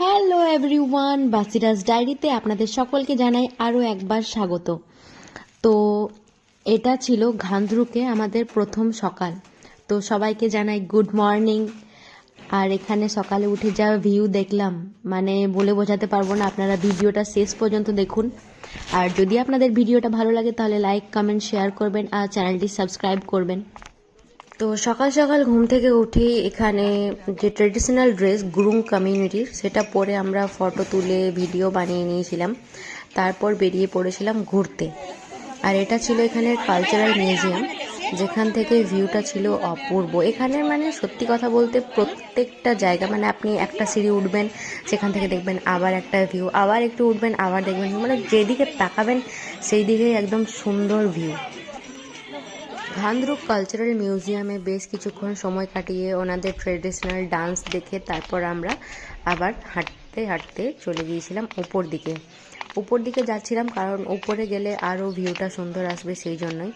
Hello everyone বাসিরাজ ডায়েরিতে আপনাদের সকলকে জানাই আরও একবার স্বাগত। তো এটা ছিল ঘান্দ্রুকে আমাদের প্রথম সকাল। তো সবাইকে জানাই গুড মর্নিং আর এখানে সকালে উঠে যা ভিউ দেখলাম মানে বলে বোঝাতে পারব না, আপনারা ভিডিওটা শেষ পর্যন্ত দেখুন। আর যদি আপনাদের ভিডিওটা ভালো লাগে, তাহলে লাইক কমেন্ট শেয়ার করবেন আর চ্যানেলটি সাবস্ক্রাইব করবেন। তো সকাল সকাল ঘুম থেকে উঠে এখানে যে ট্রেডিশনাল ড্রেস গুরুং কমিউনিটির সেটা পরে আমরা ফটো তুলে ভিডিও বানিয়ে নিয়েছিলাম। তারপর বেরিয়ে পড়েছিলাম ঘুরতে। আর এটা ছিল এখানে কালচারাল মিউজিয়াম যেখান থেকে ভিউটা ছিল অপূর্ব। এখানে মানে সত্যি কথা বলতে প্রত্যেকটা জায়গা মানে আপনি একটা সিঁড়ি উঠবেন, সেখান থেকে দেখবেন আবার একটা ভিউ আবার একটু উঠবেন, আবার দেখবেন মানে যেদিকে তাকাবেন সেই দিকেই একদম সুন্দর ভিউ ভান্দ্রুপ কালচারাল মিউজিয়ামে বেশ কিছুক্ষণ সময় কাটিয়ে ওনাদের ট্রেডিশনাল ডান্স দেখে তারপর আমরা আবার হাঁটতে হাঁটতে চলে গিয়েছিলাম উপর দিকে। উপর দিকে যাচ্ছিলাম কারণ উপরে গেলে আরও ভিউটা সুন্দর আসবে সেই জন্যই।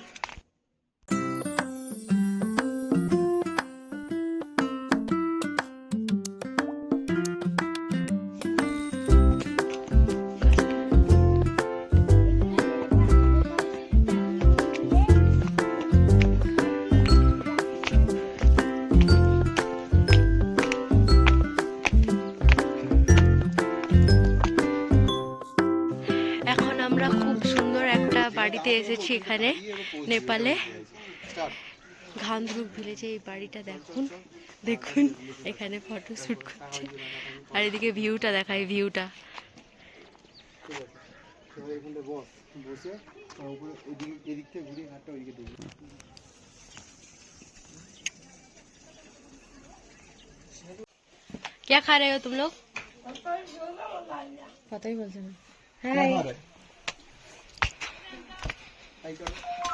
বাড়িতে এসেছি এখানে নেপালে ঘান্দ্রুক ভিলেজে এই বাড়িটা দেখুন দেখুন এখানে ফটো শুট করছে আর এদিকে ভিউটা দেখায় ভিউটা এখানটা বস বসে আর উপরে এদিকে এদিক থেকে ঘুরে হাতটা ওইদিকে দেখবি क्या खा रहे हो तुम लोग पता ही बोलते ना हाय तुम्हारा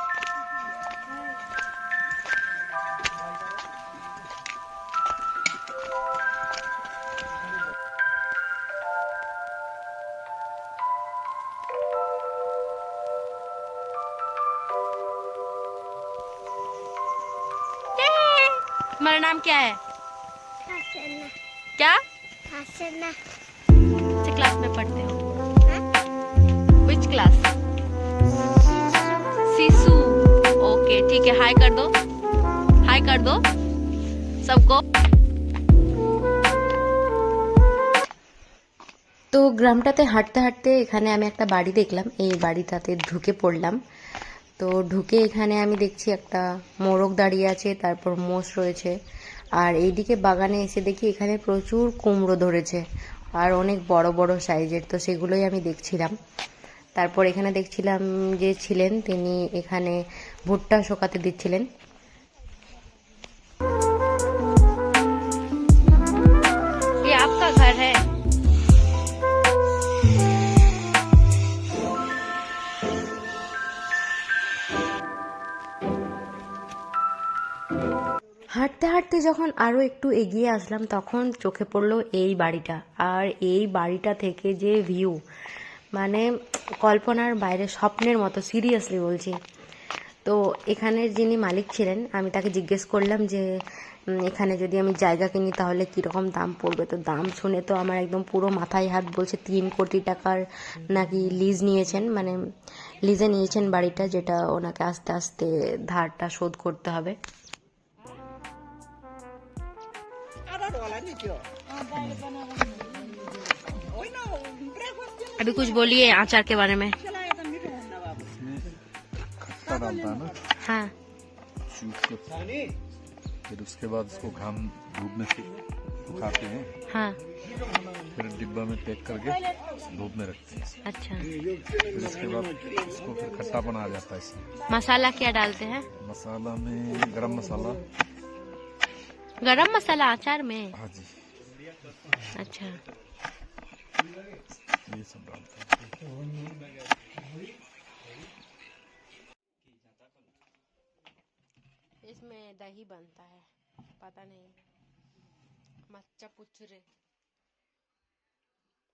नाम क्या है? हसना। क्या? हसना। क्लास में पढ़ते हो? क्लास ओके ठीक है हाय कर दो हाय कर दो सबको তো গ্রামটাতে হাঁটতে হাঁটতে এখানে আমি একটা বাড়ি দেখলাম এই বাড়িটাতে ঢুকে পড়লাম তো ঢুকে এখানে আমি দেখছি একটা মোরগ দাঁড়িয়ে আছে তারপর মোষ রয়েছে আর এইদিকে বাগানে এসে দেখি এখানে প্রচুর কুমড়ো ধরেছে আর অনেক বড় বড় সাইজের তো সেগুলোই আমি দেখছিলাম তারপর এখানে দেখছিলাম যে ছিলেন তিনি এখানে ভুট্টা শোকাতে দিচ্ছিলেন। হাঁটতে হাঁটতে যখন আরও একটু এগিয়ে আসলাম তখন চোখে পড়ল এই বাড়িটা। আর এই বাড়িটা থেকে যে ভিউ মানে কল্পনার বাইরে স্বপ্নের মতো সিরিয়াসলি বলছি। তো এখানের যিনি মালিক ছিলেন আমি তাকে জিজ্ঞেস করলাম যে এখানে যদি আমি জায়গা কিনি তাহলে কীরকম দাম পড়বে? তো দাম শুনে তো আমার একদম পুরো মাথায় হাত বলছে তিন কোটি টাকার নাকি লিজ নিয়েছেন মানে লিজে নিয়েছেন বাড়িটা যেটা ওনাকে আস্তে আস্তে ধারটা শোধ করতে হবে। अभी कुछ बोलिए आचार के बारे में। खट्टा डालता है ना? हाँ। फिर उसके बाद उसको घाम धूप में सुखाते हैं। हाँ। फिर डिब्बा में पैक करके धूप में रखते हैं। अच्छा। फिर उसके बाद उसको फिर खट्टापन आ जाता है इसमें मसाला क्या डालते हैं? मसाला में गरम मसाला। गरम मसाला अचार में? हाँ जी। अच्छा। सब डालते हैं इसमें दही बनता है पता नहीं मच्चा पुचरे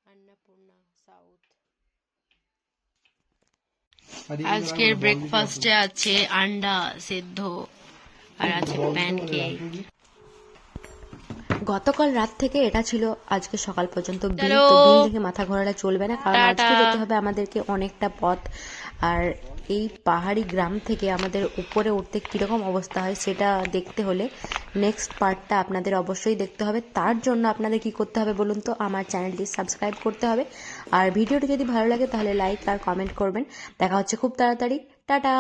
अन्नपूर्णा साउथ আজকের ব্রেকফাস্টে আছে আন্ডা সেদ্ধ আর আছে প্যানকেক গতকাল রাত থেকে এটা ছিল আজকে সকাল পর্যন্ত বিল। তো বিল দেখে মাথা ঘোরালে চলবে না কারণ আজকে যেতে হবে আমাদেরকে অনেকটা পথ। আর এই পাহাড়ি গ্রাম থেকে আমাদের উপরে উঠতে কীরকম অবস্থা হয় সেটা দেখতে হলে নেক্সট পার্টটা আপনাদের অবশ্যই দেখতে হবে। তার জন্য আপনাদের কি করতে হবে বলুন তো আমার চ্যানেলটি সাবস্ক্রাইব করতে হবে। আর ভিডিওটি যদি ভালো লাগে তাহলে লাইক আর কমেন্ট করবেন। দেখা হচ্ছে খুব তাড়াতাড়ি। টাটা।